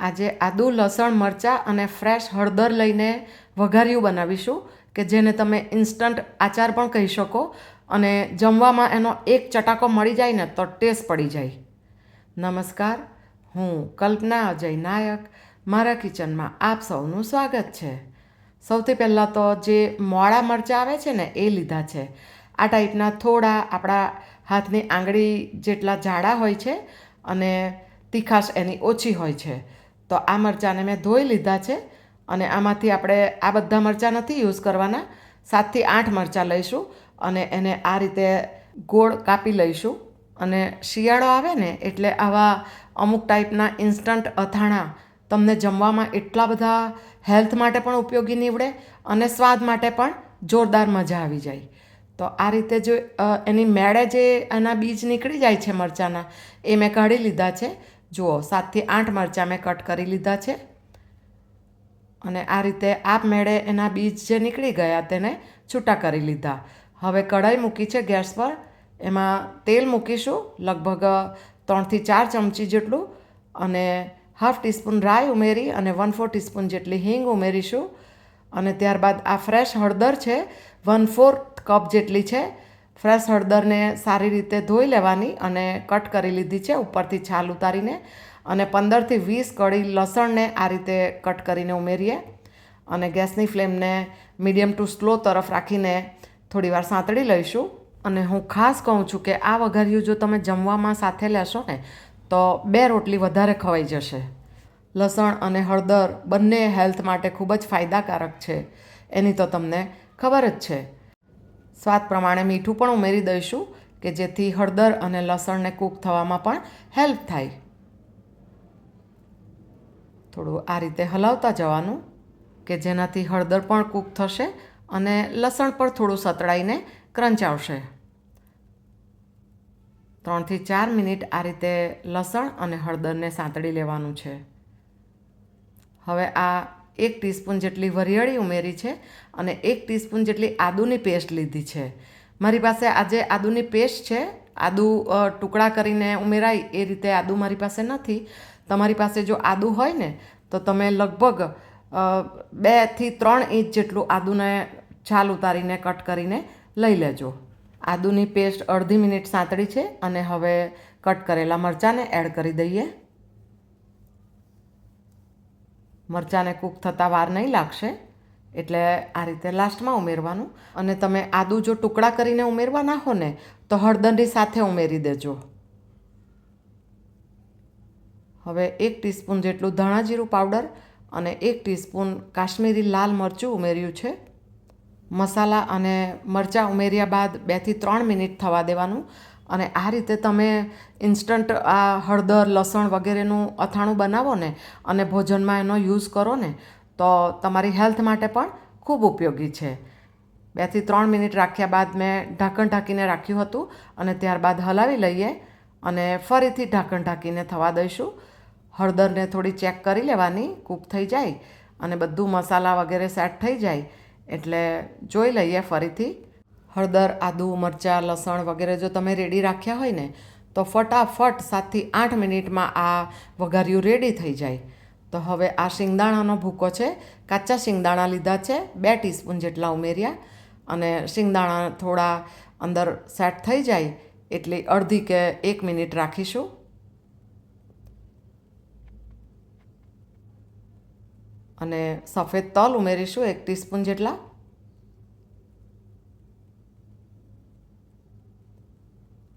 આજે આદુ, લસણ, મરચાં અને ફ્રેશ હળદર લઈને વઘાર્યું બનાવીશું, કે જેને તમે ઇન્સ્ટન્ટ આચાર પણ કહી શકો અને જમવામાં એનો એક ચટાકો મળી જાય ને તો ટેસ્ટ પડી જાય. નમસ્કાર, હું કલ્પના અજય નાયક, મારા કિચનમાં આપ સૌનું સ્વાગત છે. સૌથી પહેલાં તો જે મોળા મરચાં આવે છે ને, એ લીધા છે. આ ટાઈપના થોડા આપણા હાથની આંગળી જેટલા જાડા હોય છે અને તીખાશ એની ઓછી હોય છે. તો આ મરચાંને મેં ધોઈ લીધા છે અને આમાંથી આપણે આ બધા મરચાં નથી યુઝ કરવાના. સાતથી આઠ મરચાં લઈશું અને એને આ રીતે ગોળ કાપી લઈશું. અને શિયાળો આવે ને એટલે આવા અમુક ટાઈપના ઇન્સ્ટન્ટ અથાણા તમને જમવામાં એટલા બધા હેલ્થ માટે પણ ઉપયોગી નીવડે અને સ્વાદ માટે પણ જોરદાર મજા આવી જાય. તો આ રીતે જો એની મેળે જે એના બીજ નીકળી જાય છે મરચાંના, એ મેં કાઢી લીધા છે. જુઓ, સાતથી આઠ મરચાં મેં કટ કરી લીધા છે. અને આ રીતે આપમેળે એના બીજ જે નીકળી ગયા તેને છૂટા કરી લીધા. હવે કઢાઈ મૂકી છે ગેસ પર. એમાં તેલ મૂકીશું લગભગ ત્રણથી ચાર ચમચી જેટલું અને હાફ ટીસ્પૂન રાઈ ઉમેરી અને વન ફોર ટીસ્પૂન જેટલી હિંગ ઉમેરીશું. અને ત્યારબાદ આ ફ્રેશ હળદર છે, વન ફોર્થ કપ જેટલી છે. ફ્રેશ હળદરને સારી રીતે ધોઈ લેવાની અને કટ કરી લીધી છે ઉપરથી છાલ ઉતારીને. અને પંદરથી વીસ કળી લસણને આ રીતે કટ કરીને ઉમેરીએ. અને ગેસની ફ્લેમને મીડિયમ ટુ સ્લો તરફ રાખીને થોડીવાર સાંતળી લઈશું. અને હું ખાસ કહું છું કે આ વઘાર્યું જો તમે જમવામાં સાથે લેશો ને, તો બે રોટલી વધારે ખવાઈ જશે. લસણ અને હળદર બંને હેલ્થ માટે ખૂબ જ ફાયદાકારક છે. એની તો તમને ખબર જ છે. સ્વાદ પ્રમાણે મીઠું પણ ઉમેરી દઈશું કે જેથી હળદર અને લસણને કૂક થવામાં પણ હેલ્પ થાય. થોડું આ રીતે હલાવતા જવાનું કે જેનાથી હળદર પણ કૂક થશે અને લસણ પણ થોડું સતળાઈને ક્રંચ આવશે. ત્રણથી ચાર મિનિટ આ રીતે લસણ અને હળદરને સાંતળી લેવાનું છે. હવે આ એક ટીસ્પૂન જેટલી વરિયાળી ઉમેરી છે અને એક ટીસ્પૂન જેટલી આદુની પેસ્ટ લીધી છે. મારી પાસે આજે આદુની પેસ્ટ છે. આદુ ટુકડા કરીને ઉમેરાય, એ રીતે આદુ મારી પાસે નથી. તમારી પાસે જો આદુ હોય ને, તો તમે લગભગ બેથી ત્રણ ઇંચ જેટલું આદુને છાલ ઉતારીને, કટ કરીને લઈ લેજો. આદુની પેસ્ટ અડધી મિનિટ સાંતળી છે અને હવે કટ કરેલા મરચાંને એડ કરી દઈએ. મરચાંને કૂક થતાં વાર નહીં લાગશે. એટલે આ રીતે લાસ્ટમાં ઉમેરવાનું. અને તમે આદુ જો ટુકડા કરીને ઉમેરવા હો ને, તો હળદરની સાથે ઉમેરી દેજો. હવે એક ટીસ્પૂન જેટલું ધાણા જીરું પાવડર અને એક ટીસ્પૂન કાશ્મીરી લાલ મરચું ઉમેર્યું છે. મસાલા અને મરચાં ઉમેર્યા બાદ બેથી ત્રણ મિનિટ થવા દેવાનું. અને આ રીતે તમે ઇન્સ્ટન્ટ આ હળદર, લસણ વગેરેનું અથાણું બનાવો ને અને ભોજનમાં એનો યુઝ કરો ને, તો તમારી હેલ્થ માટે પણ ખૂબ ઉપયોગી છે. બેથી ત્રણ મિનિટ રાખ્યા બાદ મેં ઢાંકણ ઢાંકીને રાખ્યું હતું અને ત્યારબાદ હલાવી લઈએ અને ફરીથી ઢાંકણ ઢાંકીને થવા દઈશું. હળદરને થોડી ચેક કરી લેવાની, કૂક થઈ જાય અને બધું મસાલા વગેરે સેટ થઈ જાય એટલે જોઈ લઈએ ફરીથી. હળદર, આદુ, મરચાં, લસણ વગેરે જો તમે રેડી રાખ્યા હોય ને, તો ફટાફટ સાતથી આઠ મિનિટમાં આ વઘાર્યું રેડી થઈ જાય. તો હવે આ શિંગદાણાનો ભૂકો છે, કાચા શિંગદાણા લીધા છે, બે ટીસ્પૂન જેટલા ઉમેર્યા અને શિંગદાણા થોડા અંદર સેટ થઈ જાય એટલે અડધી કે એક મિનિટ રાખીશું. અને સફેદ તલ ઉમેરીશું એક ટીસ્પૂન જેટલા.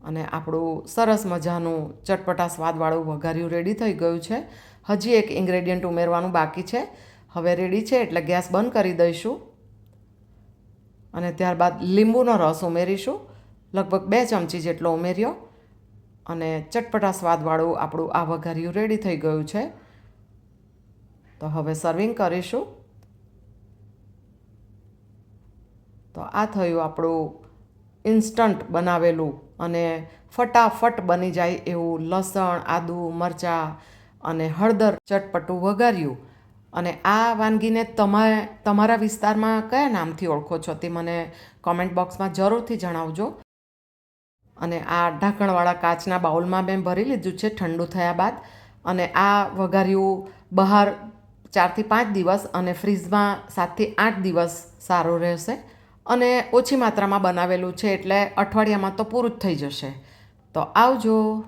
અને આપણું સરસ મજાનું ચટપટા સ્વાદવાળું વઘાર્યું રેડી થઈ ગયું છે. હજી એક ઇન્ગ્રેડિયન્ટ ઉમેરવાનું બાકી છે. હવે રેડી છે એટલે ગેસ બંધ કરી દઈશું. અને ત્યારબાદ લીંબુનો રસ ઉમેરીશું. લગભગ બે ચમચી જેટલો ઉમેર્યો. અને ચટપટા સ્વાદવાળું આપણું આ વઘાર્યું રેડી થઈ ગયું છે. તો હવે સર્વિંગ કરીશું. તો આ થયું આપણું ઇન્સ્ટન્ટ બનાવેલું અને ફટાફટ બની જાય એવું લસણ, આદુ, મરચાં અને હળદર ચટપટું વઘાર્યું. અને આ વાનગીને તમે, તમારા વિસ્તારમાં કયા નામથી ઓળખો છો તે મને કોમેન્ટ બોક્સમાં જરૂરથી જણાવજો. અને આ ઢાંકણવાળા કાચના બાઉલમાં મેં ભરી લીધું છે ઠંડુ થયા બાદ. અને આ વઘાર્યું બહાર ચારથી પાંચ દિવસ અને ફ્રીઝમાં સાતથી આઠ દિવસ સારું રહેશે. અને ઓછી માત્રામાં બનાવેલું છે એટલે અઠવાડિયામાં તો પૂરું જ થઈ જશે. તો આવજો.